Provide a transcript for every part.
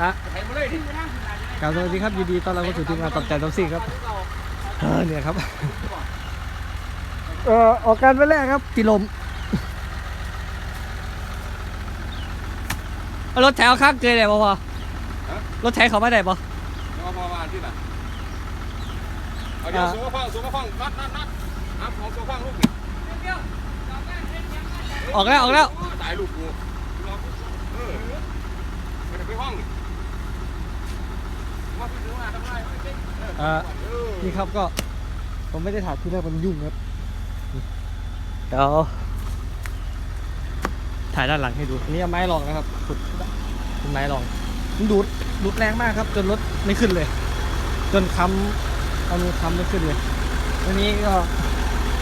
อะไทยมาเลยดิกล่าวสวัสดีครับยินดีต้อนรับเข้าสู่ทีมงานตับใจท็อปซิ่งครับเออเนี่ยครับ เออออกการไปแรกครับติลมเอารถแถวข้างเกยได้ป่พอรถแถวเขาไม่ได้ป่เอาพอมาที่ไหนเอาเดี๋ยวสูงมาฟังสูงมาฟังนัดนัดนัดนัดของสูงฟังลูกนี่ออกแล้วออกแล้วตายลูกกูเออไปไปห้องมาพี่ซื้อมาทำไร เอ่อนี่ครับก็ผมไม่ได้ถ่ายที่แรกมันยุ่งครับเดี๋ยวถ่ายด้านหลังให้ดูอันนี้เอาไม้รองนะครับขุดเป็นไม้รองมันดูดดูดแรงมากครับ จนรถไม่ขึ้นเลย จนค้ำเอามือค้ำไม่ขึ้นเลยวันนี้ก็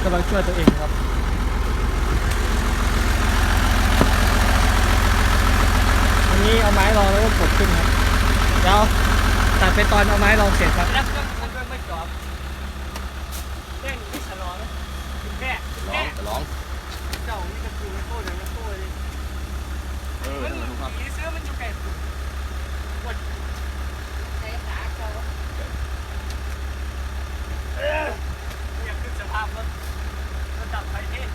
กำลังช่วยตัวเองครับวันนี้เอาไม้รองแล้วก็กดขึ้นครับเดี๋ยวตัดไปตอนเอาไม้รองเสร็จครับ แล้วเครื่องมันเครื่องไม่จอบแป้งไม่ฉลองแค่ ร้องจะร้องเจ้านี่ก็คือไม่โค้ดเลยไม่โค้ดเลยเออมันลูกครับผีเสื้อมันอยู่ไกลปวดใช้ขาเจ้าเอออยากขึ้นสภาพรถระดับไฟเทศ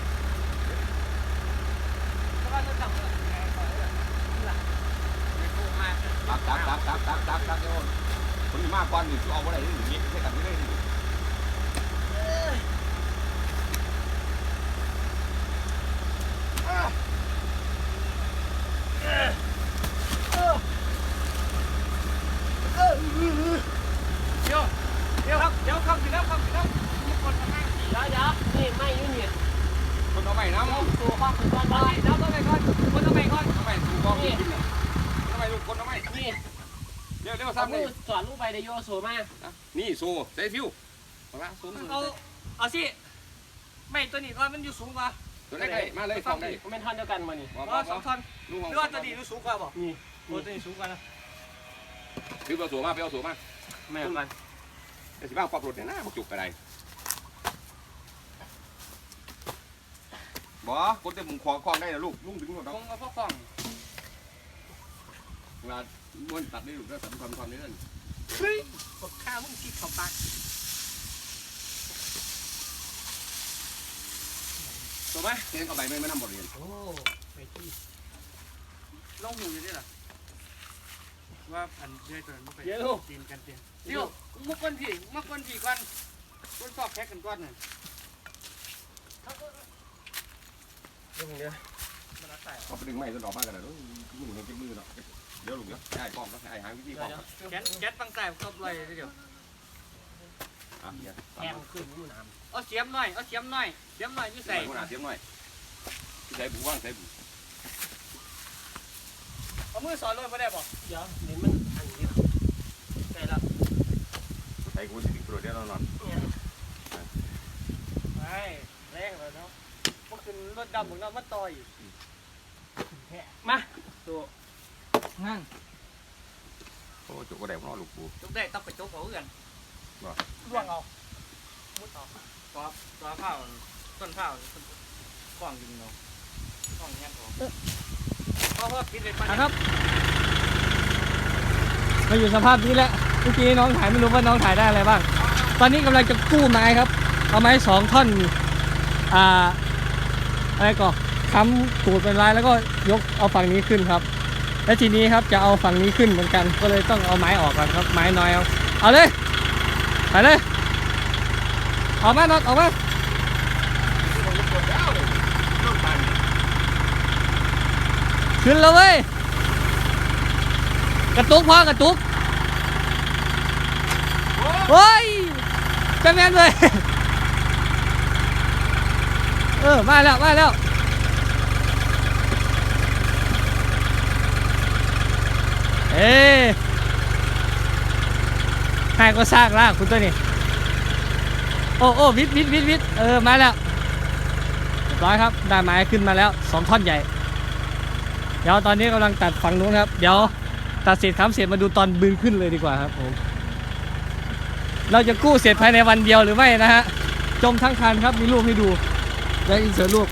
เพราะว่ารถดับอะไรไงต่อเลยหลังไม่โค้งมากตักตักตักตักตักตักตักเดี๋ยวคนมากกว่านี่คือเอาอะไรนี่อย่างนี้ใช่กันไม่ได้ดิ เดี๋ยวเดี๋ยวครับเดี๋ยวครับสิครับครับสิครับมีคนมานั่งขี่แล้วเดี๋ยวนี่ไม่ยุ่งเนี่ย คนเอาใหม่น้ำตัวข้อคือก้อนน้อยแล้วต้องไปก่อนคนต้องไปก่อนทำไมถูกต้องกินเนี่ยทำไมลูกคนทำไมนี่เดี๋ยวเดี๋ยวซ้ำมืนี่สอนลูกไปในโยโซมานี่โซใส่ฟิวมาละสูงเอาเอาสิไม่ตัวนี้ก้อนมันอยู่สูงกว่าตัวไหนมาเลยฟองได้เป็นท่อนเดียวกันมานี่ว่าอ๋อสองท่อนลูกหรือว่าตัวนี้รู้สูงกว่าบอกนี่ตัวนี้สูงกว่านะฟิวเอาโซ่มาไปเอาโซ่มาไม่เอากันไอ้สิบ้าปรับรถเนี่ยนะพวกจุกอะไร บ่คนเต็มมุงคอคล้องได้นะลูกลุงดึงหมดคแล้วงเอาพวกของเวลาม้วนตัดได้ลูกแล้วตัดความความนี้นั่นเฮ้ยกดข้าวมึงคิดเข้าปากถูกไหมเรียนกับใบไม่ไม่นำบทเรียนโอ้ไปที่ลองหูอยู่ดิล่ะว่าอันเรื่อยตัวนั้นมันไปตีนกันเตียนเดี๋ยวมุกก้นผีมุกก้นผีก่อนก้นสอบแพ็กกันก่อนน่ะเขาไปดึงไม้ต้นดอกมากันนะลูกมือเห็นเก็บมือเนาะเดี๋ยวลูกเดี๋ยวไอ้กล้องก็ไอ้หางวิธีกล้องแก๊สแก๊สตั้งแต่ครบเลยเดี๋ยวอะเนี่ยแห้งขึ้นอยู่น้ำเอาเสียมหน่อยเอาเสียมหน่อยเสียมหน่อยนี่ใส่ใส่หัวหน้าเสียมหน่อยใส่บุว่างใส่บุเอามือสอนเลยไม่ได้บอกเดี๋ยวเดี๋ยวมันอันนี้ใส่ละใส่กูสิถึงตัวเดียวนอนไปแรงเลยเนาะพวก ขึ้นรถดำของเรามาต่อยมาตัวนั่งโอ้จุกกระเดี่ยวนอนลูกกูจุกได้ต้องไปจุกเอาเอื่อนบ่ล่วงเอามุดเอาตัวตัวข้าวต้นข้าวกล้องยิงเนาะกล้องแง่ออกเพราะว่าปิดเลยปันนะครับมาอยู่สภาพนี้แล้วเมื่อกี้น้องถ่ายไม่รู้ว่าน้องถ่ายได้อะไรบ้าง ตอนนี้กำลังจะกู้ไม้ครับ เอาไม้สองท่อน อ่า อะไรก่อค้ำตูดเป็นลายแล้วก็ยกเอาฝั่งนี้ขึ้นครับ และทีนี้ครับจะเอาฝั่งนี้ขึ้นเหมือนกัน ก็เลยต้องเอาไม้ออกก่อนครับ ไม้น้อยเอาเอาเลยไปเลยออกมาน็อตออกมาขึ้นแล้วเว้ยกระตุกพ่อกระตุกโอ้ยจะแมนเลย เออมาแล้วมาแล้วเอ๊ให้ก็ซากลากคุณตัวนี้โอ้โอ้วิทวิทวิทวิทเออมาแล้วเรียบร้อยครับได้ไม้ขึ้นมาแล้วสองท่อนใหญ่ เดี๋ยวตอนนี้กำลังตัดฝั่งนู้นครับ เดี๋ยวตัดเสร็จครับเสร็จมาดูตอนบืนขึ้นเลยดีกว่าครับผมเราจะกู้เสร็จภายในวันเดียวหรือไม่นะฮะจมทั้งคันครับมีรูปให้ดู และอินเสิร์ตรูป